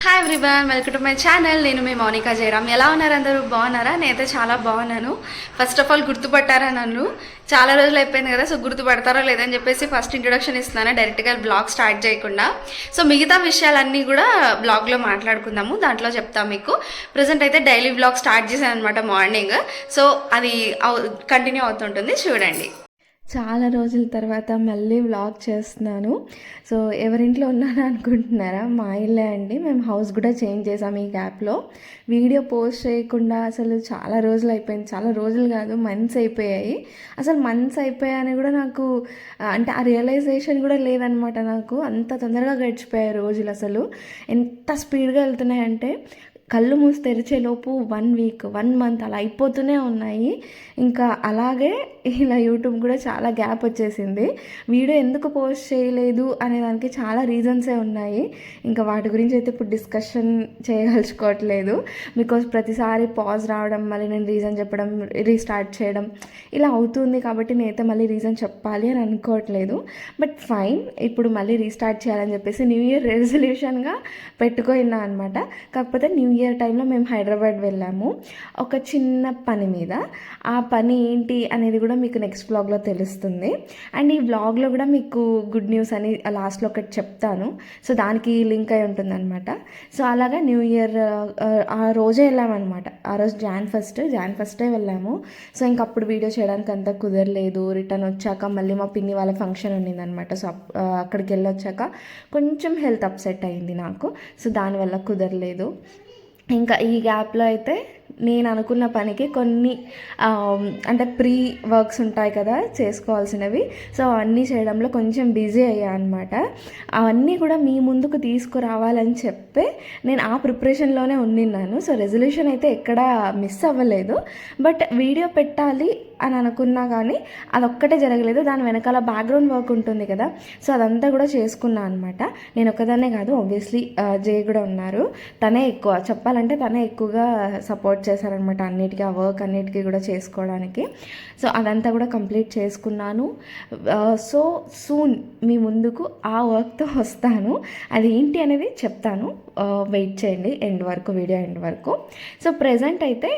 Hi everyone welcome to my channel నేను మీ మౌనికా జయరామ్. ఎలా ఉన్నారు అందరూ? బాగున్నారా? నేనైతే చాలా బాగున్నాను. ఫస్ట్ ఆఫ్ ఆల్ గుర్తుపట్టారా నన్ను? చాలా రోజులు అయిపోయింది కదా సో గుర్తుపడతారో లేదని చెప్పేసి ఫస్ట్ ఇంట్రొడక్షన్ ఇస్తున్నాను. డైరెక్ట్గా బ్లాగ్ స్టార్ట్ చేయకుండా. సో మిగతా విషయాలన్నీ కూడా బ్లాగ్లో మాట్లాడుకుందాము. దాంట్లో చెప్తాం మీకు. ప్రజెంట్ అయితే డైలీ బ్లాగ్ స్టార్ట్ చేశాను అనమాట మార్నింగ్ సో అది కంటిన్యూ అవుతుంటుంది. చూడండి. చాలా రోజుల తర్వాత మళ్ళీ వ్లాగ్ చేస్తున్నాను. సో ఎవరింట్లో ఉన్నాను అనుకుంటున్నారా? మా ఇల్లే అండి. మేము హౌస్ కూడా చేంజ్ చేసాం ఈ గ్యాప్లో వీడియో పోస్ట్ చేయకుండా అసలు చాలా రోజులు అయిపోయింది. చాలా రోజులు కాదు మంత్స్ అయిపోయాయి. అసలు మంత్స్ అయిపోయాయని కూడా నాకు అంటే ఆ రియలైజేషన్ కూడా లేదనమాట నాకు. అంత తొందరగా గడిచిపోయాయి రోజులు అసలు. ఎంత స్పీడ్గా వెళ్తున్నాయంటే కళ్ళు మూసి తెరిచేలోపు వన్ వీక్ వన్ మంత్ అలా అయిపోతూనే ఉన్నాయి. ఇంకా అలాగే ఇలా యూట్యూబ్ కూడా చాలా గ్యాప్ వచ్చేసింది. వీడియో ఎందుకు పోస్ట్ చేయలేదు అనే దానికి చాలా రీజన్సే ఉన్నాయి. ఇంకా వాటి గురించి అయితే ఇప్పుడు డిస్కషన్ చేయగలుచుకోవట్లేదు బికాజ్ ప్రతిసారి పాజ్ రావడం మళ్ళీ నేను రీజన్ చెప్పడం రీస్టార్ట్ చేయడం ఇలా అవుతుంది కాబట్టి నేనైతే మళ్ళీ రీజన్ చెప్పాలి అని అనుకోవట్లేదు. బట్ ఫైన్ ఇప్పుడు మళ్ళీ రీస్టార్ట్ చేయాలని చెప్పేసి న్యూ ఇయర్ రెజల్యూషన్గా పెట్టుకున్నా అనమాట కాకపోతే న్యూ ఇయర్ ఇయర్ టైంలో మేము హైదరాబాద్ వెళ్ళాము. ఒక చిన్న పని మీద. ఆ పని ఏంటి అనేది కూడా మీకు నెక్స్ట్ బ్లాగ్లో తెలుస్తుంది. అండ్ ఈ బ్లాగ్లో కూడా మీకు గుడ్ న్యూస్ అని లాస్ట్లో ఒకటి చెప్తాను. సో దానికి లింక్ అయి ఉంటుందన్నమాట. సో అలాగా న్యూ ఇయర్ ఆ రోజే వెళ్ళామన్నమాట. ఆ రోజు జాన్ ఫస్ట్ జాన్ ఫస్టే వెళ్ళాము. సో ఇంక అప్పుడు వీడియో చేయడానికి అంతా కుదరలేదు. రిటర్న్ వచ్చాక మళ్ళీ మా పిన్ని వాళ్ళ ఫంక్షన్ ఉండిందనమాట సో అక్కడికి వెళ్ళొచ్చాక కొంచెం హెల్త్ అప్సెట్ అయింది నాకు. సో దానివల్ల కుదరలేదు. ఇంకా ఈ గ్యాప్లో అయితే నేను అనుకున్న పనికి కొన్ని అంటే ప్రీ వర్క్స్ ఉంటాయి కదా చేసుకోవాల్సినవి. సో అవన్నీ చేయడంలో కొంచెం బిజీ అయ్యా అనమాట అవన్నీ కూడా మీ ముందుకు తీసుకురావాలని చెప్పే నేను ఆ ప్రిపరేషన్లోనే ఉండిన్నాను. సో రెజల్యూషన్ అయితే ఎక్కడా మిస్ అవ్వలేదు. బట్ వీడియో పెట్టాలి అని అనుకున్నా కానీ అదొక్కటే జరగలేదు. దాని వెనకాల బ్యాక్గ్రౌండ్ వర్క్ ఉంటుంది కదా. సో అదంతా కూడా చేసుకున్నా అనమాట నేను ఒక్కదాన్నే కాదు ఆబ్వియస్లీ జయ కూడా ఉన్నారు. తనే ఎక్కువ చెప్పాలంటే తనే ఎక్కువగా సపోర్ట్ చేశారనమాట అన్నిటికీ ఆ వర్క్ అన్నిటికీ కూడా చేసుకోవడానికి. సో అదంతా కూడా కంప్లీట్ చేసుకున్నాను. సో సూన్ మీ ముందుకు ఆ వర్క్తో వస్తాను. అది ఏంటి అనేది చెప్తాను. వెయిట్ చేయండి ఎండ్ వరకు వీడియో ఎండ్ వరకు. సో ప్రజెంట్ అయితే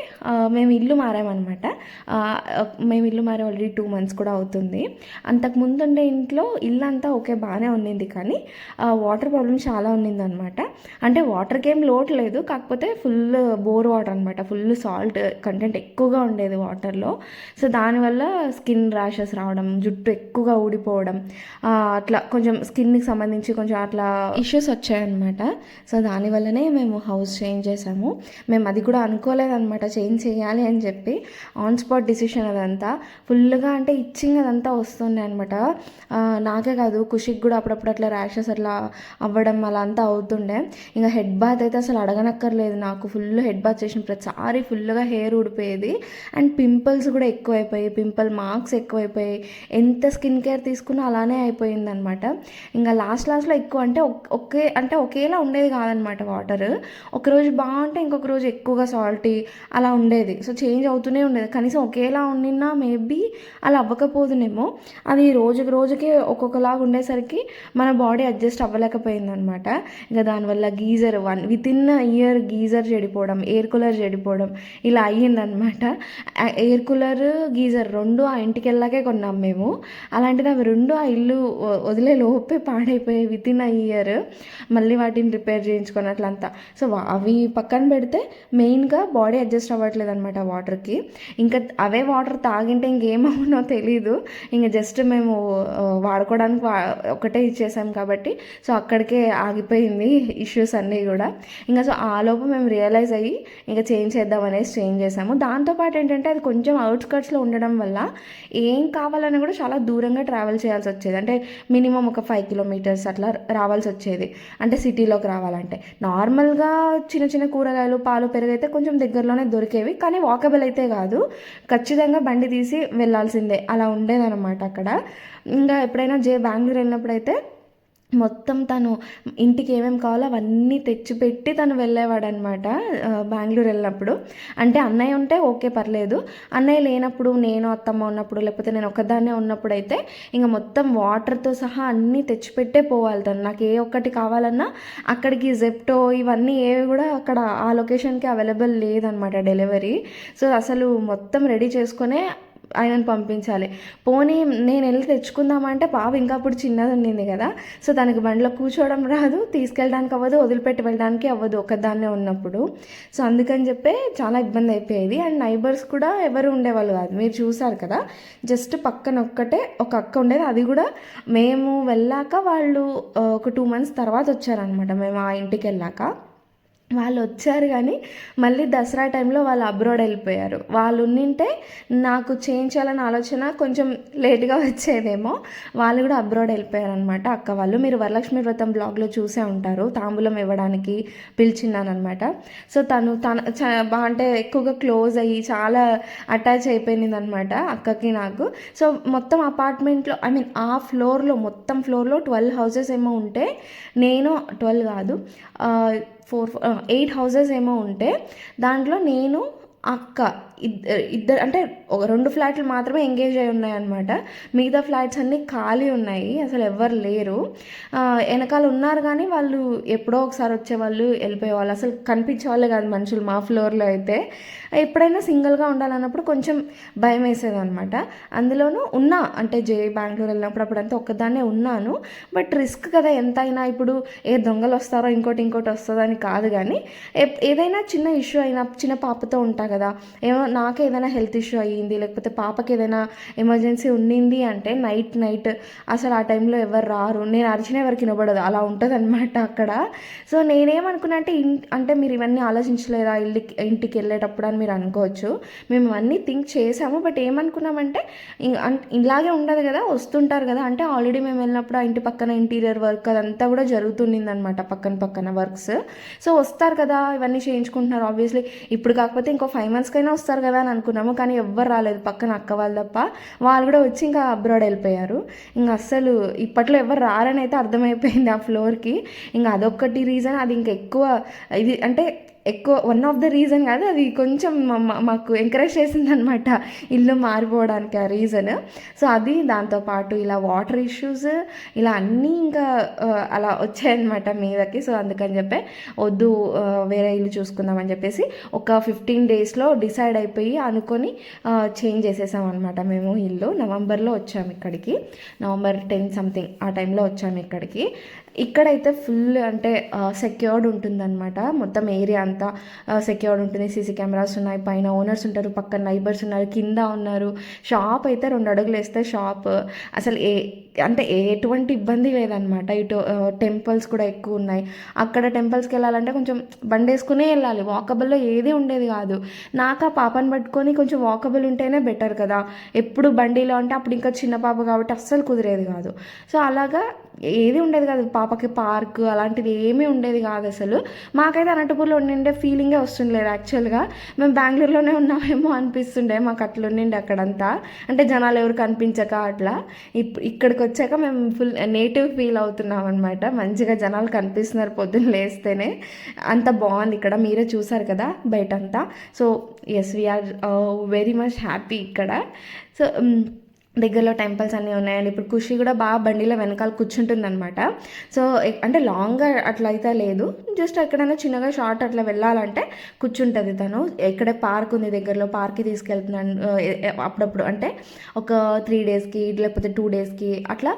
మేము ఇల్లు మారామన్నమాట. మేము ఇల్లు మారే ఆల్రెడీ టూ మంత్స్ కూడా అవుతుంది. అంతకుముందు ఉండే ఇంట్లో ఇల్లు అంతా ఓకే బాగానే ఉన్నింది కానీ వాటర్ ప్రాబ్లం చాలా ఉన్నింది అనమాట అంటే వాటర్కి ఏం లోటు లేదు కాకపోతే ఫుల్ బోర్ వాటర్ అనమాట. ఫుల్ సాల్ట్ కంటెంట్ ఎక్కువగా ఉండేది వాటర్లో సో దానివల్ల స్కిన్ ర్యాషెస్ రావడం జుట్టు ఎక్కువగా ఊడిపోవడం అట్లా కొంచెం స్కిన్కి సంబంధించి కొంచెం అట్లా ఇష్యూస్ వచ్చాయన్నమాట సో దానివల్లనే మేము హౌస్ చేంజ్ చేసాము. మేము అది కూడా అనుకోలేదన్నమాట చేంజ్ చేయాలి అని చెప్పి ఆన్ స్పాట్ డిసిషన్ అది అదంతా. ఫుల్గా అంటే ఇచ్చింగ్ అదంతా వస్తుండే అనమాట నాకే కాదు కుషిక్ కూడా అప్పుడప్పుడు అట్లా ర్యాషెస్ అట్లా అవ్వడం అలా అంతా అవుతుండే. ఇంకా హెడ్ బాత్ అయితే అసలు అడగనక్కర్లేదు నాకు. ఫుల్ హెడ్ బాత్ చేసిన ప్రతిసారి ఫుల్గా హెయిర్ ఊడిపోయేది. అండ్ పింపుల్స్ కూడా ఎక్కువైపోయాయి. పింపుల్ మార్క్స్ ఎక్కువైపోయాయి. ఎంత స్కిన్ కేర్ తీసుకున్నా అలానే అయిపోయింది అనమాట ఇంకా లాస్ట్ లాస్ట్లో ఎక్కువ అంటే ఒకే అంటే ఒకేలా ఉండేది కాదనమాట వాటర్. ఒకరోజు బాగుంటే ఇంకొక రోజు ఎక్కువగా సాల్టీ అలా ఉండేది. సో చేంజ్ అవుతూనే ఉండేది. కనీసం ఒకేలా ఉండి అయినా మేబీ అలా అవ్వకపోదునేమో. అది రోజుకి రోజుకి ఒక్కొక్కలాగా ఉండేసరికి మన బాడీ అడ్జస్ట్ అవ్వలేకపోయింది అనమాట ఇంకా దానివల్ల geyser one within year geyser చెడిపోవడం air cooler చెడిపోవడం ఇలా అయ్యిందనమాట. ఎయిర్ కూలర్ గీజర్ రెండు ఆ ఇంటికి వెళ్ళాకే కొన్నాం మేము. అలాంటిది అవి రెండు ఆ ఇల్లు వదిలే లోపే పాడైపోయాయి విత్ ఇన్ అ ఇయర్ మళ్ళీ వాటిని రిపేర్ చేయించుకొని అట్లంతా. సో అవి పక్కన పెడితే మెయిన్గా బాడీ అడ్జస్ట్ అవ్వట్లేదు అనమాట వాటర్కి ఇంకా అవే వాటర్ తాగింటే ఇంకేమవునో తెలీదు. ఇంకా జస్ట్ మేము వాడుకోవడానికి వా- ఒకటే ఇచ్చేసాం కాబట్టి సో అక్కడికే ఆగిపోయింది ఇష్యూస్ అన్నీ కూడా. ఇంకా సో ఆ లోపు మేము రియలైజ్ అయ్యి ఇంకా చేంజ్ చేద్దాం అనేసి చేంజ్ చేసాము. దాంతోపాటు ఏంటంటే అది కొంచెం అవుట్స్కట్స్లో ఉండడం వల్ల ఏం కావాలన్నా కూడా చాలా దూరంగా ట్రావెల్ చేయాల్సి వచ్చేది. అంటే మినిమం ఒక ఫైవ్ కిలోమీటర్స్ అట్లా రావాల్సి వచ్చేది. అంటే సిటీలోకి రావాలంటే. నార్మల్గా చిన్న చిన్న కూరగాయలు పాలు పెరుగు అయితే కొంచెం దగ్గరలోనే దొరికేవి. కానీ వాకబుల్ అయితే కాదు. ఖచ్చితంగా బండి తీసి వెళ్ళాల్సిందే. అలా ఉండేదన్నమాట అక్కడ. ఇంకా ఎప్పుడైనా జే బెంగళూరు వెళ్ళినప్పుడు అయితే మొత్తం తను ఇంటికి ఏమేమి కావాలో అవన్నీ తెచ్చిపెట్టి తను వెళ్ళేవాడు అనమాట బెంగళూరు వెళ్ళినప్పుడు. అంటే అన్నయ్య ఉంటే ఓకే పర్లేదు. అన్నయ్య లేనప్పుడు నేను అత్తమ్మ ఉన్నప్పుడు లేకపోతే నేను ఒక్కదాన్నే ఉన్నప్పుడు అయితే ఇంకా మొత్తం వాటర్తో సహా అన్నీ తెచ్చిపెట్టే పోవాలి తను. నాకు ఏ ఒక్కటి కావాలన్నా అక్కడికి జెప్టో ఇవన్నీ ఏవి కూడా అక్కడ ఆ లొకేషన్కి అవైలబుల్ లేదనమాట డెలివరీ సో అసలు మొత్తం రెడీ చేసుకునే ఆయనను పంపించాలి. పోనీ నేను వెళ్ళి తెచ్చుకుందామంటే పాప ఇంకా అప్పుడు చిన్నది ఉండింది కదా. సో దానికి బండిలో కూర్చోవడం రాదు తీసుకెళ్ళడానికి అవ్వదు వదిలిపెట్టి వెళ్ళడానికి అవ్వదు ఒకదాన్నే ఉన్నప్పుడు. సో అందుకని చెప్పి చాలా ఇబ్బంది అయిపోయేది. అండ్ నైబర్స్ కూడా ఎవరు ఉండేవాళ్ళు కాదు. మీరు చూసారు కదా జస్ట్ పక్కన ఒక్కటే ఒక అక్క ఉండేది. అది కూడా మేము వెళ్ళాక వాళ్ళు ఒక టూ మంత్స్ తర్వాత వచ్చారనమాట మేము ఆ ఇంటికి వెళ్ళాక. వాళ్ళు వచ్చారు కానీ మళ్ళీ దసరా టైంలో వాళ్ళు అబ్రాడ్ వెళ్ళిపోయారు. వాళ్ళు ఉన్నింటే నాకు చేయించాలని ఆలోచన కొంచెం లేట్గా వచ్చేదేమో. వాళ్ళు కూడా అబ్రాడ్ వెళ్ళిపోయారనమాట అక్క వాళ్ళు. మీరు వరలక్ష్మి వ్రతం బ్లాగ్లో చూసే ఉంటారు. తాంబూలం ఇవ్వడానికి పిలిచిన్నానమాట సో తను తన అంటే ఎక్కువగా క్లోజ్ అయ్యి చాలా అటాచ్ అయిపోయింది అనమాట అక్కకి నాకు. సో మొత్తం అపార్ట్మెంట్లో ఐ మీన్ ఆ ఫ్లోర్లో మొత్తం ఫ్లోర్లో ట్వెల్వ్ హౌసెస్ ఏమో ఉంటే నేను ట్వెల్వ్ కాదు. ఫోర్ ఎయిట్ హౌసెస్ ఏమో ఉంటే దాంట్లో నేను అక్క ఇద్దరు ఇద్దరు అంటే ఒక రెండు ఫ్లాట్లు మాత్రమే ఎంగేజ్ అయి ఉన్నాయన్నమాట. మిగతా ఫ్లాట్స్ అన్నీ ఖాళీ ఉన్నాయి అసలు ఎవ్వరు లేరు. వెనకాల ఉన్నారు కానీ వాళ్ళు ఎప్పుడో ఒకసారి వచ్చేవాళ్ళు వెళ్ళిపోయేవాళ్ళు. అసలు కనిపించే వాళ్ళే కాదు మనుషులు మా ఫ్లోర్లో అయితే. ఎప్పుడైనా సింగిల్గా ఉండాలన్నప్పుడు కొంచెం భయం వేసేది అనమాట అందులోనూ ఉన్నా అంటే జే బెంగళూరు వెళ్ళినప్పుడు అప్పుడంతా ఒక్కదాన్నే ఉన్నాను. బట్ రిస్క్ కదా ఎంతైనా ఇప్పుడు ఏ దొంగలు వస్తారో ఇంకోటి ఇంకోటి వస్తుందని కాదు కానీ ఏ- ఏదైనా చిన్న ఇష్యూ అయినా చిన్న పాపతో ఉంటా కదా. ఏమో నాకు ఏదైనా హెల్త్ ఇష్యూ అయ్యింది లేకపోతే పాపకి ఏదైనా ఎమర్జెన్సీ ఉండింది అంటే నైట్ నైట్ అసలు ఆ టైంలో ఎవరు రారు. నేను అరిచిన ఎవరికి వినబడదు. అలా ఉంటుంది అనమాట అక్కడ. సో నేనేమనుకున్నా అంటే అంటే మీరు ఇవన్నీ ఆలోచించలేరా? ఇల్లుకి ఇంటికి వెళ్ళేటప్పుడు అని మీరు అనుకోవచ్చు. మేము అన్నీ థింక్ చేసాము. బట్ ఏమనుకున్నామంటే ఇలాగే ఉండదు కదా వస్తుంటారు కదా. అంటే ఆల్రెడీ మేము వెళ్ళినప్పుడు ఆ ఇంటి పక్కన ఇంటీరియర్ వర్క్ అదంతా కూడా జరుగుతుండింది అనమాట పక్కన పక్కన వర్క్స్. సో వస్తారు కదా ఇవన్నీ చేయించుకుంటున్నారు ఆబ్వియస్లీ ఇప్పుడు కాకపోతే ఇంకో ఫైవ్ మంత్స్కైనా వస్తారు కదా అని అనుకున్నాము కానీ ఎవ్వరు రాలేదు. పక్కన అక్క వాళ్ళు తప్ప. వాళ్ళు కూడా వచ్చి ఇంకా అబ్రాడ్ వెళ్ళిపోయారు. ఇంకా అస్సలు ఇప్పట్లో ఎవరు రారని అయితే అర్థమైపోయింది ఆ ఫ్లోర్కి. ఇంకా అదొక్కటి రీజన్. అది ఇంకా ఎక్కువ ఇది అంటే ఎక్కువ వన్ ఆఫ్ ద రీజన్ కాదు అది కొంచెం మాకు ఎంకరేజ్ చేసిందనమాట ఇల్లు మారిపోవడానికి ఆ రీజన్ సో అది దాంతోపాటు ఇలా వాటర్ ఇష్యూస్ ఇలా అన్నీ ఇంకా అలా వచ్చాయన్నమాట మీదకి. సో అందుకని చెప్పి వద్దు వేరే ఇల్లు చూసుకుందామని చెప్పేసి ఒక ఫిఫ్టీన్ డేస్లో డిసైడ్ అయిపోయి అనుకొని చేంజ్ చేసేసాం అనమాట మేము ఇల్లు. నవంబర్లో వచ్చాము ఇక్కడికి. నవంబర్ టెన్ సంథింగ్ ఆ టైంలో వచ్చాము ఇక్కడికి. ఇక్కడైతే ఫుల్ అంటే సెక్యూర్డ్ ఉంటుందన్నమాట. మొత్తం ఏరియా అంతా సెక్యూర్డ్ ఉంటుంది. సీసీ కెమెరాస్ ఉన్నాయి. పైన ఓనర్స్ ఉంటారు పక్కన నైబర్స్ ఉన్నారు కింద ఉన్నారు. షాప్ అయితే రెండు అడుగులు వేస్తే షాప్. అసలు ఏ అంటే ఎటువంటి ఇబ్బంది లేదనమాట ఇటు టెంపుల్స్ కూడా ఎక్కువ ఉన్నాయి. అక్కడ టెంపుల్స్కి వెళ్ళాలంటే కొంచెం బండి వేసుకునే వెళ్ళాలి. వాకబుల్లో ఏది ఉండేది కాదు. నాకు ఆ పాపను పట్టుకొని కొంచెం వాకబుల్ ఉంటేనే బెటర్ కదా. ఎప్పుడు బండిలో అంటే అప్పుడు ఇంకా చిన్న పాప కాబట్టి అస్సలు కుదిరేది కాదు. సో అలాగా ఏది ఉండేది కాదు. పాపకి పార్క్ అలాంటిది ఏమీ ఉండేది కాదు అసలు. మాకైతే అనంతపూర్లో ఉండిండే ఫీలింగే వస్తుండలేదు యాక్చువల్గా. మేము బెంగళూరులోనే ఉన్నామేమో అనిపిస్తుండే మాకు అట్లా ఉండిండే అక్కడంతా. అంటే జనాలు ఎవరు కనిపించక అట్లా. ఇప్ ఇక్కడికి వచ్చాక మేము ఫుల్ నేటివ్ ఫీల్ అవుతున్నాం అనమాట మంచిగా జనాలు కనిపిస్తున్నారు పొద్దున్న లేస్తేనే. అంత బాగుంది ఇక్కడ. మీరే చూసారు కదా బయటంతా. So yes we are very much happy ఇక్కడ. సో దగ్గరలో టెంపుల్స్ అన్నీ ఉన్నాయండి. ఇప్పుడు ఖుషి కూడా బాగా బండిలో వెనకాల కూర్చుంటుంది అనమాట సో అంటే లాంగ్గా అట్లా అయితే లేదు. జస్ట్ ఎక్కడైనా చిన్నగా షార్ట్ అట్లా వెళ్ళాలంటే కూర్చుంటుంది తను. ఎక్కడ పార్క్ ఉంది దగ్గరలో పార్క్కి తీసుకెళ్తున్నాను అప్పుడప్పుడు అంటే ఒక త్రీ డేస్కి లేకపోతే టూ డేస్కి అట్లా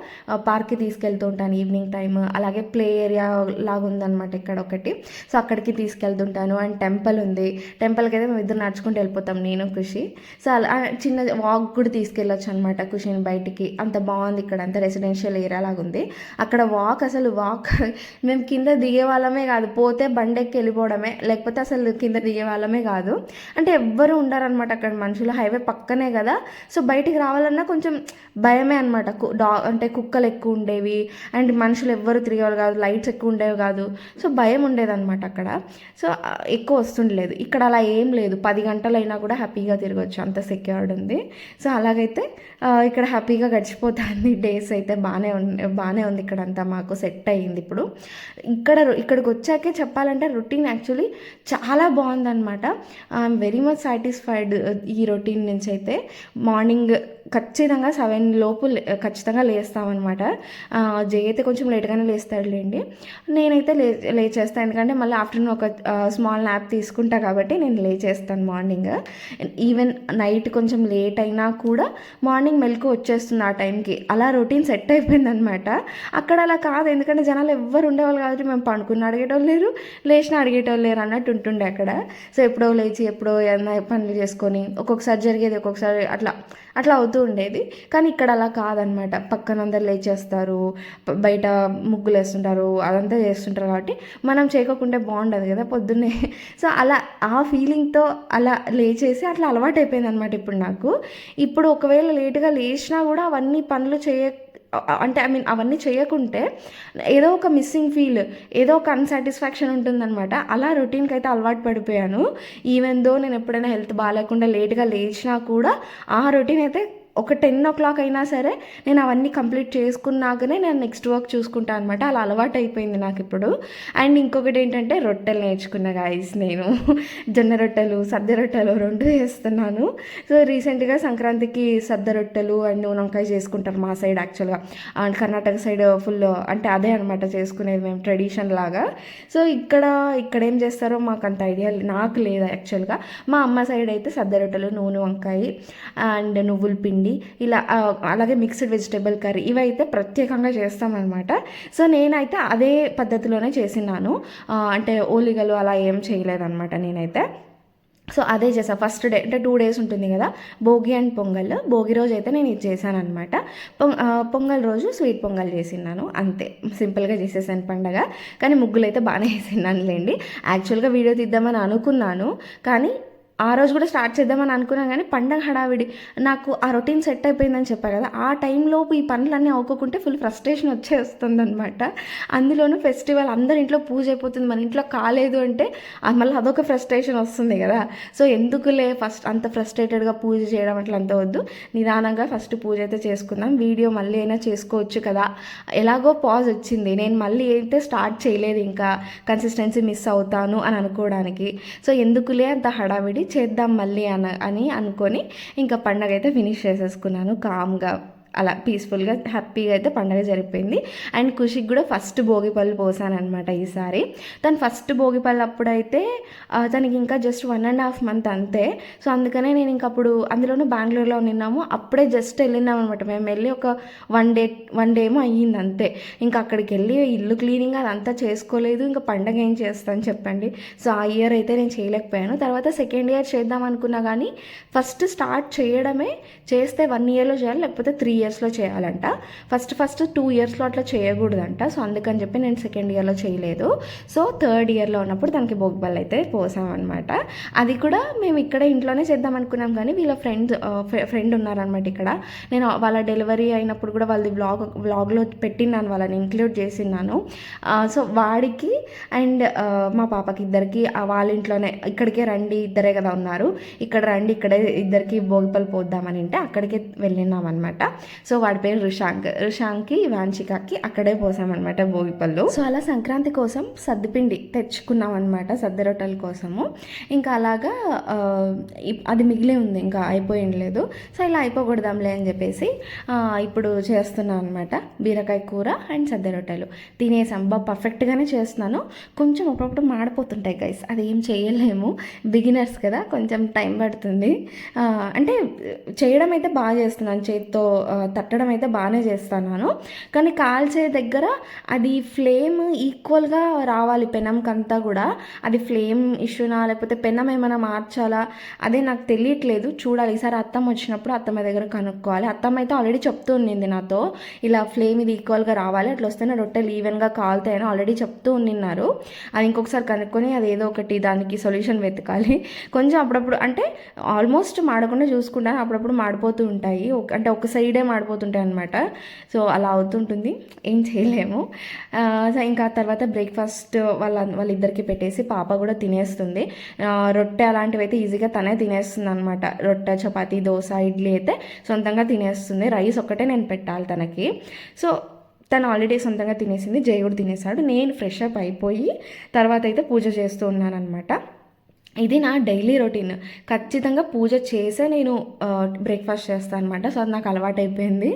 పార్క్కి తీసుకెళ్తూ ఉంటాను ఈవినింగ్ టైం అలాగే ప్లే ఏరియా లాగా ఉందన్నమాట ఇక్కడ ఒకటి. సో అక్కడికి తీసుకెళ్తుంటాను. అండ్ టెంపుల్ ఉంది. టెంపుల్కి అయితే మేము ఇద్దరు నడుచుకుంటూ వెళ్ళిపోతాం నేను ఖుషి. సో అలా చిన్న వాక్ కూడా తీసుకెళ్ళొచ్చు అనమాట కుషన్ బయటికి అంత బాగుంది ఇక్కడ అంత రెసిడెన్షియల్ ఏరియా లాగా ఉంది అక్కడ వాక్ అసలు వాక్ మేము కింద దిగే వాళ్ళమే కాదు పోతే బండెక్కి వెళ్ళిపోవడమే లేకపోతే అసలు కింద దిగే వాళ్ళమే కాదు. అంటే ఎవ్వరు ఉండరనమాట అక్కడ మనుషులు హైవే పక్కనే కదా. సో బయటికి రావాలన్నా కొంచెం భయమే అనమాట డా అంటే కుక్కలు ఎక్కువ ఉండేవి అండ్ మనుషులు ఎవ్వరు తిరిగేవారు కాదు లైట్స్ ఎక్కువ ఉండేవి కాదు. సో భయం ఉండేదన్నమాట అక్కడ. సో ఎక్కువ వస్తుండలేదు. ఇక్కడ అలా ఏం లేదు. పది గంటలైనా కూడా హ్యాపీగా తిరగచ్చు అంత సెక్యూర్డ్ ఉంది. సో అలాగైతే ఇక్కడ హ్యాపీగా గడిచిపోతుంది డేస్ అయితే బాగానే బాగానే ఉంది ఇక్కడ అంతా మాకు సెట్ అయ్యింది ఇప్పుడు. ఇక్కడ ఇక్కడికి వచ్చాకే చెప్పాలంటే రొటీన్ యాక్చువల్లీ చాలా బాగుందన్నమాట. ఐఎమ్ వెరీ మచ్ సాటిస్ఫైడ్ ఈ రొటీన్ నుంచి అయితే. మార్నింగ్ ఖచ్చితంగా సెవెన్ లోపు ఖచ్చితంగా లేస్తామన్నమాట. ఆ, జై అయితే కొంచెం లేట్గానే లేస్తాడులేండి. నేనైతే లే లేచేస్తాను ఎందుకంటే మళ్ళీ ఆఫ్టర్నూన్ ఒక స్మాల్ న్యాప్ తీసుకుంటా కాబట్టి నేను లేచేస్తాను మార్నింగ్. ఈవెన్ నైట్ కొంచెం లేట్ అయినా కూడా మార్నింగ్ మెలకు వచ్చేస్తుంది ఆ టైంకి. అలా రొటీన్ సెట్ అయిపోయిందనమాట అక్కడ అలా కాదు. ఎందుకంటే జనాలు ఎవ్వరు ఉండేవాళ్ళు కాబట్టి మేము పండుకున్న అడిగేటోళ్ళు లేరు లేచిన అడిగేటోళ్ళు లేరు అన్నట్టు ఉంటుండే అక్కడ. సో ఎప్పుడో లేచి ఎప్పుడో ఏదైనా పనులు చేసుకొని ఒక్కొక్కసారి జరిగేది ఒక్కొక్కసారి అట్లా. అట్లా అవుతూ ఉండేది. కానీ ఇక్కడ అలా కాదనమాట. పక్కన అందరు లేచేస్తారు బయట ముగ్గులు వేస్తుంటారు అదంతా చేస్తుంటారు కాబట్టి మనం చేయకుండా బాగుండదు కదా పొద్దున్నే. సో అలా ఆ ఫీలింగ్తో అలా లేచేసి అట్లా అలవాటు అయిపోయింది అనమాట ఇప్పుడు నాకు. ఇప్పుడు ఒకవేళ లేటుగా లేచినా కూడా అవన్నీ పనులు చేయ అంటే ఐ మీన్ అవన్నీ చేయకుంటే ఏదో ఒక మిస్సింగ్ ఫీల్ ఏదో ఒక అన్సాటిస్ఫాక్షన్ ఉంటుందన్నమాట. అలా రొటీన్కి అయితే అలవాటు పడిపోయాను. ఈవెన్ దో నేను ఎప్పుడైనా హెల్త్ బాగాలేకుండా లేట్గా లేచినా కూడా ఆ రొటీన్ అయితే ఒక టెన్ ఓ క్లాక్ అయినా సరే నేను అవన్నీ కంప్లీట్ చేసుకున్నాకనే నేను నెక్స్ట్ వర్క్ చూసుకుంటాను అనమాట అలా అలవాటు అయిపోయింది నాకు ఇప్పుడు. అండ్ ఇంకొకటి ఏంటంటే రొట్టెలు నేర్చుకున్న గాయస్ నేను. జొన్న రొట్టెలు సద్ద రొట్టెలు రెండు చేస్తున్నాను సో రీసెంట్గా సంక్రాంతికి సద్ద రొట్టెలు అండ్ నూనె వంకాయ చేసుకుంటారు మా సైడ్ యాక్చువల్గా అండ్ కర్ణాటక సైడ్ ఫుల్ అంటే అదే అనమాట చేసుకునేది మేము ట్రెడిషన్ లాగా. సో ఇక్కడ ఇక్కడ ఏం చేస్తారో మాకు అంత ఐడియా నాకు లేదు యాక్చువల్గా మా అమ్మ సైడ్ అయితే సద్ద రొట్టెలు నూనె వంకాయ అండ్ నువ్వుల పిండి ఇలా అలాగే మిక్స్డ్ వెజిటేబుల్ కర్రీ ఇవైతే ప్రత్యేకంగా చేస్తామన్నమాట. సో నేనైతే అదే పద్ధతిలోనే చేసినాను అంటే ఓలిగలు అలా ఏం చేయలేదన్నమాట నేనైతే. సో అదే చేసా ఫస్ట్ డే అంటే టూ డేస్ ఉంటుంది కదా. భోగి అండ్ పొంగల్. భోగి రోజు అయితే నేను ఇది చేశాను అనమాట పొంగల్ రోజు స్వీట్ పొంగల్ చేసినాను అంతే. సింపుల్గా చేసేసాను పండగ. కానీ ముగ్గులు అయితే బాగానే వేసినాను లేండి యాక్చువల్గా వీడియో తీద్దామని అనుకున్నాను. కానీ ఆ రోజు కూడా స్టార్ట్ చేద్దామని అనుకున్నాను కానీ పండగ హడావిడి నాకు ఆ రొటీన్ సెట్ అయిపోయిందని చెప్పా కదా ఆ టైంలోపు ఈ పనులన్నీ అవ్వకుంటే ఫుల్ ఫ్రస్ట్రేషన్ వచ్చేస్తుంది అనమాట అందులోనూ ఫెస్టివల్ అందరి ఇంట్లో పూజ అయిపోతుంది మన ఇంట్లో కాలేదు అంటే మళ్ళీ అదొక ఫ్రస్ట్రేషన్ వస్తుంది కదా. సో ఎందుకులే ఫస్ట్ అంత ఫ్రస్ట్రేటెడ్గా పూజ చేయడం అట్లా అంత వద్దు నిదానంగా ఫస్ట్ పూజ అయితే చేసుకుందాం వీడియో మళ్ళీ అయినా చేసుకోవచ్చు కదా. ఎలాగో పాజ్ వచ్చింది నేను మళ్ళీ అయితే స్టార్ట్ చేయలేదు ఇంకా కన్సిస్టెన్సీ మిస్ అవుతాను అని అనుకోవడానికి. సో ఎందుకులే అంత హడావిడి చేద్దాం మళ్ళీ అన అని అనుకొని ఇంకా పండగ అయితే ఫినిష్ చేసేసుకున్నాను కామ్గా అలా పీస్ఫుల్గా హ్యాపీగా అయితే పండగ జరిపోయింది అండ్ ఖుషికి కూడా ఫస్ట్ భోగిపళ్ళు పోసానమాట ఈసారి. తను ఫస్ట్ భోగిపళ్ళు అప్పుడైతే తనకి ఇంకా just one and half month అంతే. సో అందుకనే నేను ఇంక అప్పుడు అందులోనూ బెంగళూరులో నిన్నాము. అప్పుడే జస్ట్ వెళ్ళినాం అనమాట మేము వెళ్ళి ఒక వన్ డే వన్ డే ఏమో అయ్యింది అంతే. ఇంకా అక్కడికి వెళ్ళి ఇల్లు క్లీనింగ్ అదంతా చేసుకోలేదు. ఇంకా పండగ ఏం చేస్తాను చెప్పండి. సో ఆ ఇయర్ అయితే నేను చేయలేకపోయాను. తర్వాత సెకండ్ ఇయర్ చేద్దాం అనుకున్నా కానీ ఫస్ట్ స్టార్ట్ చేయడమే చేస్తే వన్ ఇయర్లో చేయాలి లేకపోతే త్రీ ఇయర్స్లో చేయాలంట. ఫస్ట్ ఫస్ట్ టూ ఇయర్స్లో అట్లా చేయకూడదంట. సో అందుకని చెప్పి నేను సెకండ్ ఇయర్లో చేయలేదు. సో థర్డ్ ఇయర్లో ఉన్నప్పుడు తనకి భోగిపళ్ళు అయితే పోసామన్నమాట. అది కూడా మేము ఇక్కడ ఇంట్లోనే చేద్దాం అనుకున్నాం కానీ వీళ్ళ ఫ్రెండ్స్ ఫ్రెండ్ ఉన్నారనమాట ఇక్కడ. నేను వాళ్ళ డెలివరీ అయినప్పుడు కూడా వాళ్ళది బ్లాగ్ బ్లాగ్లో పెట్టినాను వాళ్ళని ఇంక్లూడ్ చేసినాను సో వాడికి అండ్ మా పాపకి ఇద్దరికి వాళ్ళ ఇంట్లోనే ఇక్కడికే రండి ఇద్దరే కదా ఉన్నారు. ఇక్కడ రండి ఇక్కడే ఇద్దరికి భోగిపళ్ళు పోద్దామని అంటే అక్కడికే వెళ్ళినాం అనమాట సో వాడి పేరు రుషాంక్. రుషాంక్కి వాంచికాకి అక్కడే పోసామన్నమాట భోగిపళ్ళు. సో అలా సంక్రాంతి కోసం సద్దిపిండి తెచ్చుకున్నాం అనమాట సద్ది రొట్టెల కోసము. ఇంకా అలాగా అది మిగిలే ఉంది ఇంకా అయిపోయిండలేదు సో ఇలా అయిపోకూడదాంలే అని చెప్పేసి ఇప్పుడు చేస్తున్నాను అనమాట బీరకాయ కూర అండ్ సద్ది రొట్టెలు తినేసాం. బా పర్ఫెక్ట్గానే చేస్తున్నాను. కొంచెం అప్పుడప్పుడు మాడిపోతుంటాయి గైస్. అది ఏం చేయలేము. బిగినర్స్ కదా కొంచెం టైం పడుతుంది. అంటే చేయడం అయితే బాగా చేస్తున్నాను. చేతితో తట్టడం అయితే బాగానే చేస్తున్నాను. కానీ కాల్చే దగ్గర అది ఫ్లేమ్ ఈక్వల్గా రావాలి పెనంకంతా కూడా. అది ఫ్లేమ్ ఇష్యూనా లేకపోతే పెనం ఏమైనా మార్చాలా అదే నాకు తెలియట్లేదు. చూడాలి. ఈసారి అత్తమ్మ వచ్చినప్పుడు అత్తమ్మ దగ్గర కనుక్కోవాలి. అత్తమ్మ అయితే ఆల్రెడీ చెప్తూ ఉండింది నాతో. ఇలా ఫ్లేమ్ ఇది ఈక్వల్గా రావాలి. అట్లా వస్తేనే రొట్టెలు ఈవెన్గా కాలుతాయని ఆల్రెడీ చెప్తూ ఉండిన్నారు. అది ఇంకొకసారి కనుక్కొని అది ఏదో ఒకటి దానికి సొల్యూషన్ వెతకాలి. కొంచెం అప్పుడప్పుడు అంటే ఆల్మోస్ట్ మాడకుండా చూసుకుంటాను. అప్పుడప్పుడు మాడిపోతూ ఉంటాయి. అంటే ఒక సైడే మాడిపోతుంటాయి అనమాట సో అలా అవుతుంటుంది. ఏం చేయలేము. సో ఇంకా తర్వాత బ్రేక్ఫాస్ట్ వాళ్ళ వాళ్ళిద్దరికి పెట్టేసి పాప కూడా తినేస్తుంది. రొట్టె అలాంటివి అయితే ఈజీగా తనే తినేస్తుంది అనమాట రొట్టె చపాతీ దోశ ఇడ్లీ అయితే సొంతంగా తినేస్తుంది. రైస్ ఒక్కటే నేను పెట్టాలి తనకి. సో తను ఆల్రెడీ సొంతంగా తినేసింది. జయ కూడా తినేసాడు. నేను ఫ్రెష్ అప్ అయిపోయి తర్వాత అయితే పూజ చేస్తూ ఉన్నాను అనమాట ఇది నా డైలీ రొటీన్. ఖచ్చితంగా పూజ చేసే నేను బ్రేక్ఫాస్ట్ చేస్తాను అనమాట సో అది నాకు అలవాటు అయిపోయింది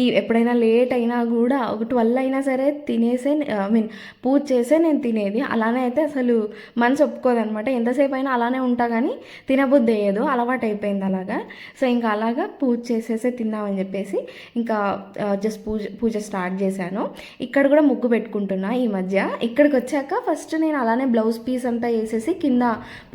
ఈ ఎప్పుడైనా లేట్ అయినా కూడా ఒక ట్వెల్వ్ అయినా సరే తినేసే ఐ మీన్ పూజ చేసే నేను తినేది. అలానే అయితే అసలు మనసు ఒప్పుకోదనమాట ఎంతసేపు అయినా అలానే ఉంటా కానీ తినబుద్ధి వేయదు అలవాటు అయిపోయింది అలాగా. సో ఇంకా అలాగా పూజ చేసేసే తిందామని చెప్పేసి ఇంకా జస్ట్ పూజ పూజ స్టార్ట్ చేశాను. ఇక్కడ కూడా ముగ్గు పెట్టుకుంటున్నా ఈ మధ్య. ఇక్కడికి వచ్చాక ఫస్ట్ నేను అలానే బ్లౌజ్ పీస్ అంతా వేసేసి కింద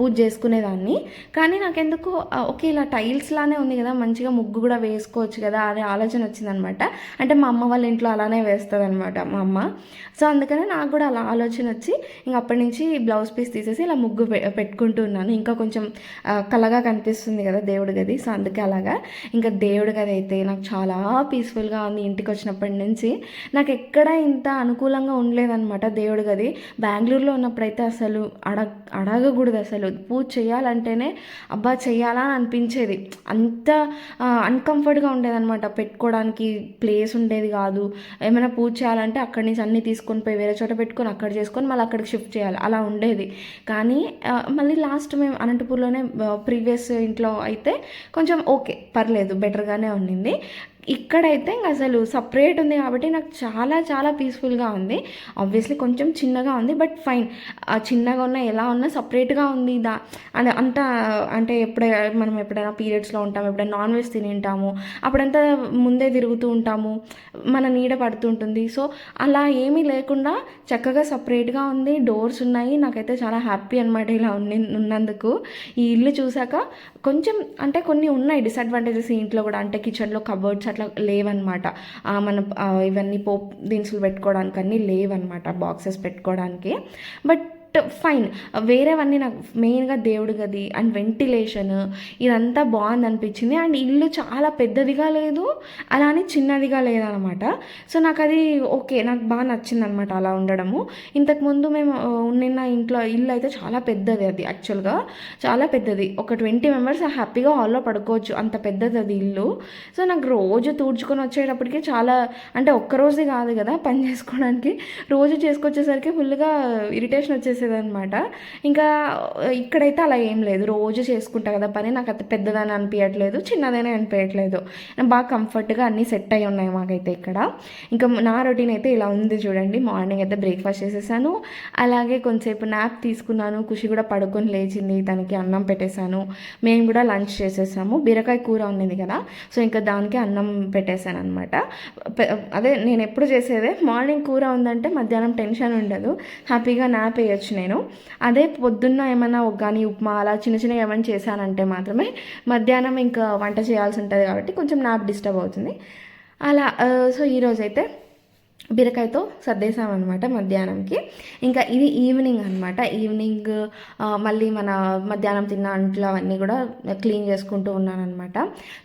పూజ చేసుకునేదాన్ని. కానీ నాకెందుకు ఓకే ఇలా టైల్స్ లానే ఉంది కదా మంచిగా ముగ్గు కూడా వేసుకోవచ్చు కదా అనే ఆలోచన వచ్చిందనమాట. అంటే మా అమ్మ వాళ్ళ ఇంట్లో అలానే వేస్తుంది అనమాట మా అమ్మ. సో అందుకనే నాకు కూడా అలా ఆలోచన వచ్చి ఇంక అప్పటి నుంచి బ్లౌజ్ పీస్ తీసేసి ఇలా ముగ్గు పె- పెట్టుకుంటూ ఉన్నాను. ఇంకా కొంచెం కలగా కనిపిస్తుంది కదా దేవుడి గది. సో అందుకే అలాగా. ఇంకా దేవుడి గది అయితే నాకు చాలా పీస్ఫుల్గా ఉంది ఇంటికి వచ్చినప్పటి నుంచి. నాకు ఎక్కడ ఇంత అనుకూలంగా ఉండలేదన్నమాట దేవుడి గది. బెంగళూరులో ఉన్నప్పుడైతే అసలు అడగ అడగకూడదు అసలు. పూజ చేయాలంటేనే అబ్బా చేయాలా అని అనిపించేది. అంత అన్కంఫర్ట్గా ఉండేదన్నమాట. పెట్టుకోవడానికి ప్లేస్ ఉండేది కాదు. ఏమైనా పూజ చేయాలంటే అక్కడి నుంచి అన్నీ తీసుకొని పోయి వేరే చోట పెట్టుకొని అక్కడ చేసుకొని మళ్ళీ అక్కడికి షిఫ్ట్ చేయాలి. అలా ఉండేది. కానీ మళ్ళీ లాస్ట్ మేము అనంతపూర్లోనే ప్రీవియస్ ఇంట్లో అయితే కొంచెం ఓకే పర్లేదు బెటర్గానే ఉండింది. ఇక్కడైతే ఇంక అసలు సపరేట్ ఉంది కాబట్టి నాకు చాలా చాలా పీస్ఫుల్గా ఉంది. ఆబ్వియస్లీ కొంచెం చిన్నగా ఉంది బట్ ఫైన్ ఆ చిన్నగా ఉన్నా ఎలా ఉన్నా సపరేట్గా ఉంది దా అని అంత అంటే ఎప్పుడైనా మనం ఎప్పుడైనా పీరియడ్స్లో ఉంటాము ఎప్పుడైనా నాన్ వెజ్ తిని ఉంటాము అప్పుడంతా ముందే తిరుగుతూ ఉంటాము మన నీడ పడుతుంటుంది సో అలా ఏమీ లేకుండా చక్కగా సపరేట్గా ఉంది డోర్స్ ఉన్నాయి నాకైతే చాలా హ్యాపీ అనమాట ఇలా ఉన్ని ఉన్నందుకు. ఈ ఇల్లు చూసాక కొంచెం అంటే కొన్ని ఉన్నాయి డిసడ్వాంటేజెస్ ఇంట్లో కూడా అంటే కిచెన్లో కబోర్డ్స్ అట్లా లేవన్నమాట. మన ఇవన్నీ పోప్ దినుసులు పెట్టుకోవడానికి అన్నీ లేవన్నమాట బాక్సెస్ పెట్టుకోవడానికి. But fine. వేరేవన్నీ నాకు మెయిన్గా దేవుడి గది అండ్ వెంటిలేషన్ ఇదంతా బాగుంది అనిపించింది అండ్ ఇల్లు చాలా పెద్దదిగా లేదు అలా అని చిన్నదిగా లేదనమాట. సో నాకు అది ఓకే నాకు బాగా నచ్చింది అనమాట అలా ఉండడము. ఇంతకుముందు మేము ఉన్న ఇంట్లో ఇల్లు అయితే చాలా పెద్దది అది యాక్చువల్గా. చాలా పెద్దది. ఒక ట్వంటీ మెంబర్స్ హ్యాపీగా హాల్లో పడుకోవచ్చు. అంత పెద్దది అది ఇల్లు. సో నాకు రోజు తూడ్చుకొని వచ్చేటప్పటికి చాలా అంటే ఒక్క రోజే కాదు కదా పని చేసుకోవడానికి. రోజు చేసుకొచ్చేసరికి ఫుల్గా ఇరిటేషన్ వచ్చేసి అనమాట ఇంకా ఇక్కడైతే అలా ఏం లేదు. రోజు చేసుకుంటా కదా పని. నాకు అంత పెద్దదని అనిపించట్లేదు చిన్నదనే అనిపించట్లేదు బాగా కంఫర్ట్గా అన్నీ సెట్ అయి ఉన్నాయి మాకైతే ఇక్కడ. ఇంకా నా రొటీన్ అయితే ఇలా ఉంది చూడండి. మార్నింగ్ అయితే బ్రేక్ఫాస్ట్ చేసేసాను. అలాగే కొంచెంసేపు నాప్ తీసుకున్నాను. ఖుషి కూడా పడుకొని లేచింది. తనకి అన్నం పెట్టేశాను. మేము కూడా లంచ్ చేసేసాము. బీరకాయ కూర ఉన్నది కదా. సో ఇంకా దానికి అన్నం పెట్టేశాను అనమాట అదే నేను ఎప్పుడు చేసేదే మార్నింగ్ కూర ఉందంటే మధ్యాహ్నం టెన్షన్ ఉండదు. హ్యాపీగా నాప్ వేయచ్చు. నేను. అదే పొద్దున్న ఏమైనా ఒగ్గాని ఉప్మా అలా చిన్న చిన్నగా ఏమైనా చేశానంటే మాత్రమే మధ్యాహ్నం ఇంకా వంట చేయాల్సి ఉంటుంది కాబట్టి కొంచెం నాకు డిస్టర్బ్ అవుతుంది. అలా సో ఈరోజైతే బీరకాయతో సర్దేశామన్నమాట మధ్యాహ్నంకి. ఇంకా ఇది ఈవినింగ్ అనమాట ఈవినింగ్ మళ్ళీ మన మధ్యాహ్నం తిన్న అంట్లు అవన్నీ కూడా క్లీన్ చేసుకుంటూ ఉన్నానమాట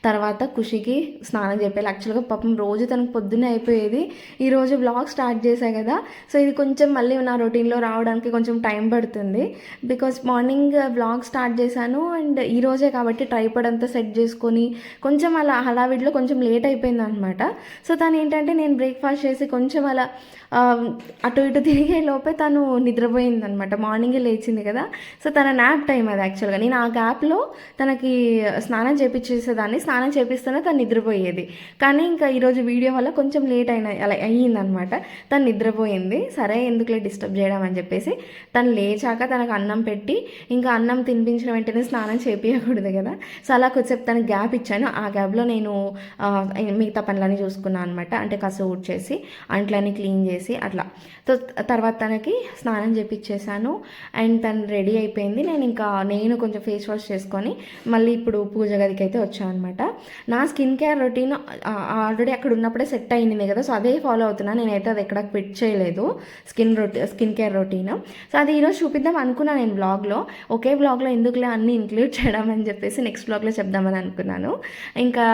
తర్వాత ఖుషికి స్నానం చెప్పాలి యాక్చువల్గా పాపం రోజు తనకు పొద్దున్నే అయిపోయేది. ఈరోజు బ్లాగ్ స్టార్ట్ చేశా కదా. సో ఇది కొంచెం మళ్ళీ నా రొటీన్లో రావడానికి కొంచెం టైం పడుతుంది. బికాస్ మార్నింగ్ బ్లాగ్ స్టార్ట్ చేశాను అండ్ ఈరోజే కాబట్టి ట్రైపడ్ అంతా సెట్ చేసుకొని కొంచెం అలా హడావిడిలో కొంచెం లేట్ అయిపోయింది అనమాట సో తను ఏంటంటే నేను బ్రేక్ఫాస్ట్ చేసి కొంచెం కొంచెం అలా అటు ఇటు తిరిగే లోపే తను నిద్రపోయింది అనమాట మార్నింగే లేచింది కదా. సో తన నాప్ టైం అది యాక్చువల్గా. నేను ఆ గ్యాప్లో తనకి స్నానం చేపించేసేదాన్ని స్నానం చేపిస్తేనే తను నిద్రపోయేది. కానీ ఇంకా ఈరోజు వీడియో వల్ల కొంచెం లేట్ అయిన అలా అయ్యిందనమాట. తను నిద్రపోయింది. సరే ఎందుకులే డిస్టర్బ్ చేయడం అని చెప్పేసి తను లేచాక తనకు అన్నం పెట్టి ఇంకా అన్నం తినిపించిన వెంటనే స్నానం చేపించకూడదు కదా. సో అలా కొద్దిసేపు తనకి గ్యాప్ ఇచ్చాను. ఆ గ్యాప్లో నేను మిగతా పనులన్నీ చూసుకున్నాను అనమాట అంటే కసు ఊడ్చేసి అంట్లని క్లీన్ చేసి అట్లా. సో తర్వాత తనకి స్నానం చేపించేసాను అండ్ తను రెడీ అయిపోయింది. నేను ఇంకా నేను కొంచెం ఫేస్ వాష్ చేసుకొని మళ్ళీ ఇప్పుడు పూజ గదికి అయితే వచ్చాను అనమాట నా స్కిన్ కేర్ రొటీన్ ఆల్రెడీ అక్కడ ఉన్నప్పుడే సెట్ అయింది కదా. సో అదే ఫాలో అవుతున్నా. నేనైతే అది ఎక్కడ ఫిట్ చేయలేదు. స్కిన్ రొటీ స్కిన్ కేర్ రొటీన్. సో అది ఈరోజు చూపిద్దాం అనుకున్నాను నేను బ్లాగ్లో. ఒకే బ్లాగ్లో ఎందుకులే అన్ని ఇంక్లూడ్ చేయడం అని చెప్పేసి నెక్స్ట్ బ్లాగ్లో చెప్దామని అనుకున్నాను. ఇంకా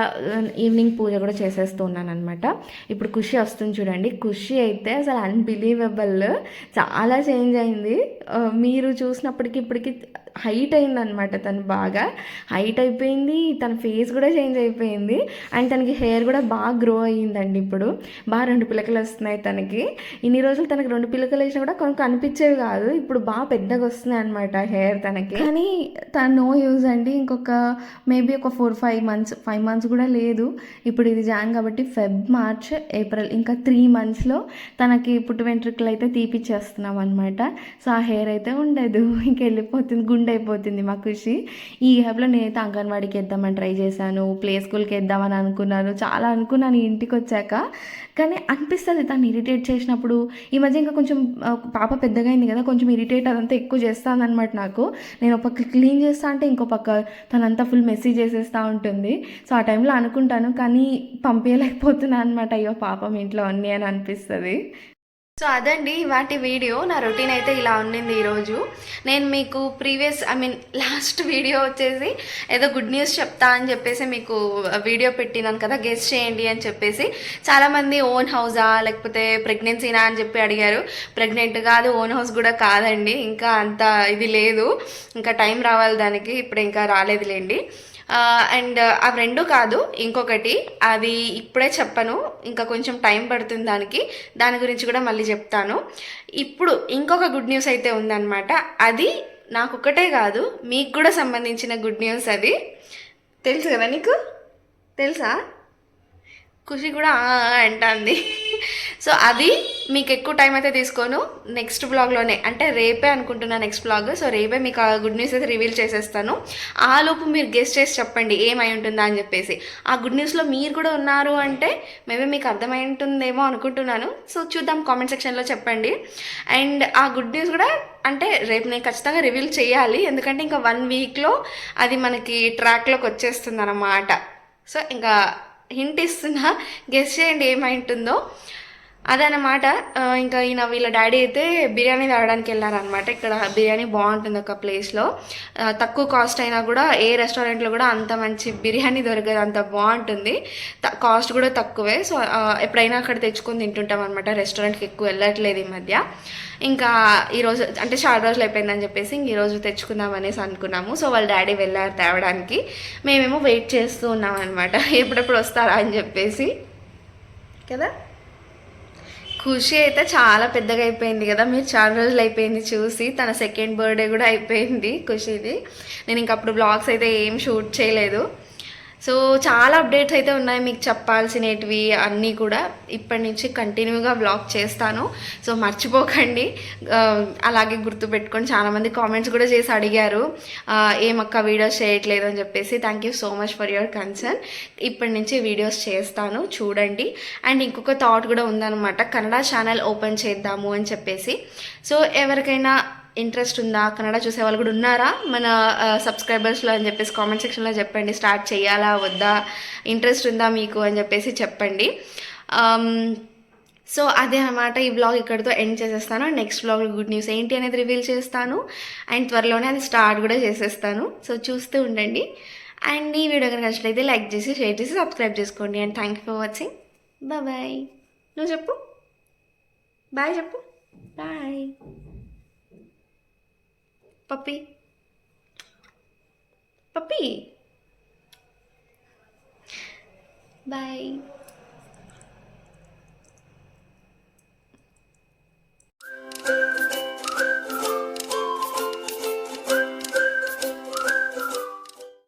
ఈవినింగ్ పూజ కూడా చేసేస్తూ ఉన్నాను అనమాట ఇప్పుడు ఖుషి వస్తుంది చూడండి. ఖుషి అయితే అసలు అన్బిలీవబుల్ చాలా చేంజ్ అయింది. మీరు చూసినప్పటికి ఇప్పటికి హైట్ అయిందనమాట తను బాగా. హైట్ అయిపోయింది తన ఫేస్ కూడా చేంజ్ అయిపోయింది అండ్ తనకి హెయిర్ కూడా బాగా గ్రో అయ్యిందండి ఇప్పుడు. బాగా రెండు పిలకలు వస్తున్నాయి తనకి. ఇన్ని రోజులు తనకి రెండు పిలకలు వేసినా కూడా కొన్ని కనిపించేవి కాదు. ఇప్పుడు బాగా పెద్దగా వస్తున్నాయి అనమాట హెయిర్ తనకి. కానీ తన నో యూజ్ అండి. ఇంకొక మేబీ ఒక four five months five months కూడా లేదు. ఇప్పుడు ఇది జాన్ కాబట్టి ఫెబ్ మార్చ్ ఏప్రిల్ ఇంకా త్రీ మంత్స్లో తనకి పుట్టు వెంట్రుకలు అయితే తీపిచ్చేస్తున్నాం అనమాట సో ఆ హెయిర్ అయితే ఉండదు. ఇంకెళ్ళిపోతుంది. గుండె గుండె అయిపోతుంది మా ఖుషి ఈ గ్యాప్లో నేనైతే అంగన్వాడికి వేద్దామని ట్రై చేశాను ప్లే స్కూల్కి వేద్దామని అనుకున్నాను చాలా అనుకున్నాను ఇంటికి వచ్చాక. కానీ అనిపిస్తుంది తను ఇరిటేట్ చేసినప్పుడు. ఈ మధ్య ఇంకా కొంచెం పాప పెద్దగా అయింది కదా కొంచెం ఇరిటేట్ అదంతా ఎక్కువ చేస్తాను అనమాట నాకు. నేను ఒక పక్క క్లీన్ చేస్తా అంటే ఇంకో పక్క తనంతా ఫుల్ మెసేజ్ చేసేస్తూ ఉంటుంది. సో ఆ టైంలో అనుకుంటాను కానీ పంపించలేకపోతున్నాను అనమాట అయ్యో పాపం ఇంట్లో అన్నీ అని అనిపిస్తుంది. సో అదండి వాటి వీడియో. నా రొటీన్ అయితే ఇలా ఉండింది ఈరోజు. నేను మీకు previous I mean last video వచ్చేసి ఏదో గుడ్ న్యూస్ చెప్తా అని చెప్పేసి మీకు వీడియో పెట్టినాను కదా గెస్ట్ చేయండి అని చెప్పేసి. చాలామంది ఓన్ హౌసా లేకపోతే ప్రెగ్నెన్సీనా అని చెప్పి అడిగారు. ప్రెగ్నెంట్ కాదు ఓన్ హౌస్ కూడా కాదండి. ఇంకా అంత ఇది లేదు. ఇంకా టైం రావాలి దానికి ఇప్పుడు ఇంకా రాలేదులేండి. అండ్ అవి రెండు కాదు ఇంకొకటి అది ఇప్పుడే చెప్పను ఇంకా కొంచెం టైం పడుతుంది దానికి దాని గురించి కూడా మళ్ళీ చెప్తాను. ఇప్పుడు ఇంకొక గుడ్ న్యూస్ అయితే ఉందన్నమాట. అది నాకొక్కటే కాదు మీకు కూడా సంబంధించిన గుడ్ న్యూస్ అది. తెలుసు కదా నీకు? తెలుసా? ఖుషి కూడా అంటుంది. సో అది మీకు ఎక్కువ టైం అయితే తీసుకోను. నెక్స్ట్ బ్లాగ్లోనే అంటే రేపే అనుకుంటున్నా నెక్స్ట్ బ్లాగ్ సో రేపే మీకు ఆ గుడ్ న్యూస్ అయితే రివీల్ చేసేస్తాను. ఆ లోపు మీరు గెస్ట్ చేసి చెప్పండి ఏమై ఉంటుందా అని చెప్పేసి. ఆ గుడ్ న్యూస్లో మీరు కూడా ఉన్నారు అంటే మేబీ మీకు అర్థమై ఉంటుందేమో అనుకుంటున్నాను. సో చూద్దాం కామెంట్ సెక్షన్లో చెప్పండి. అండ్ ఆ గుడ్ న్యూస్ కూడా అంటే రేపు నేను ఖచ్చితంగా రివీల్ చేయాలి. ఎందుకంటే ఇంకా వన్ వీక్లో అది మనకి ట్రాక్లోకి వచ్చేస్తుంది అన్నమాట సో ఇంకా హింట్ ఇస్తున్నా. గెస్ చేయండి ఏమై ఉంటుందో. అదనమాట ఇంకా ఈయన వీళ్ళ డాడీ అయితే బిర్యానీ తాగడానికి వెళ్ళారనమాట ఇక్కడ బిర్యానీ బాగుంటుంది ఒక ప్లేస్లో. తక్కువ కాస్ట్ అయినా కూడా ఏ రెస్టారెంట్లో కూడా అంత మంచి బిర్యానీ దొరకదు అంత బాగుంటుంది. త- కాస్ట్ కూడా తక్కువే. సో ఎప్పుడైనా అక్కడ తెచ్చుకొని తింటుంటాం అనమాట రెస్టారెంట్కి ఎక్కువ వెళ్ళట్లేదు ఈ మధ్య. ఇంకా ఈరోజు అంటే చాలా రోజులు అయిపోయిందని చెప్పేసి ఇంక ఈరోజు తెచ్చుకుందాం అనేసి అనుకున్నాము. సో వాళ్ళ డాడీ వెళ్ళారు తేవడానికి. మేమేమో వెయిట్ చేస్తూ ఉన్నాం అనమాట ఎప్పుడెప్పుడు వస్తారా అని చెప్పేసి. కదా? ఖుషి అయితే చాలా పెద్దగా అయిపోయింది కదా. మీరు చాలా రోజులు అయిపోయింది చూసి తన సెకండ్ బర్త్డే కూడా అయిపోయింది ఖుషిది. నేను ఇంకప్పుడు బ్లాగ్స్ అయితే ఏం షూట్ చేయలేదు. సో చాలా అప్డేట్స్ అయితే ఉన్నాయి మీకు చెప్పాల్సినవి అన్నీ కూడా. ఇప్పటి నుంచి కంటిన్యూగా బ్లాగ్ చేస్తాను. సో మర్చిపోకండి. అలాగే గుర్తుపెట్టుకొని చాలామంది కామెంట్స్ కూడా చేసి అడిగారు. ఏమక్క వీడియోస్ చేయట్లేదు అని చెప్పేసి. Thank you so much for your concern ఇప్పటి నుంచి వీడియోస్ చేస్తాను. చూడండి. అండ్ ఇంకొక థాట్ కూడా ఉందన్నమాట. కన్నడ ఛానల్ ఓపెన్ చేద్దాము అని చెప్పేసి. సో ఎవరికైనా ఇంట్రెస్ట్ ఉందా? కన్నడ చూసే వాళ్ళు కూడా ఉన్నారా? మన సబ్స్క్రైబర్స్లో అని చెప్పేసి కామెంట్ సెక్షన్లో చెప్పండి. స్టార్ట్ చేయాలా? వద్దా? ఇంట్రెస్ట్ ఉందా మీకు? అని చెప్పేసి చెప్పండి. సో అదే అనమాట ఈ బ్లాగ్ ఇక్కడితో ఎండ్ చేసేస్తాను. నెక్స్ట్ బ్లాగ్ గుడ్ న్యూస్ ఏంటి అనేది రివీల్ చేస్తాను. అండ్ త్వరలోనే అది స్టార్ట్ కూడా చేసేస్తాను. సో చూస్తూ ఉండండి. అండ్ ఈ వీడియో కనుక నచ్చినట్లయితే లైక్ చేసి షేర్ చేసి సబ్స్క్రైబ్ చేసుకోండి. And thank you for watching bye నువ్వు చెప్పు. బాయ్ చెప్పు. Bye Puppy. Puppy. Bye.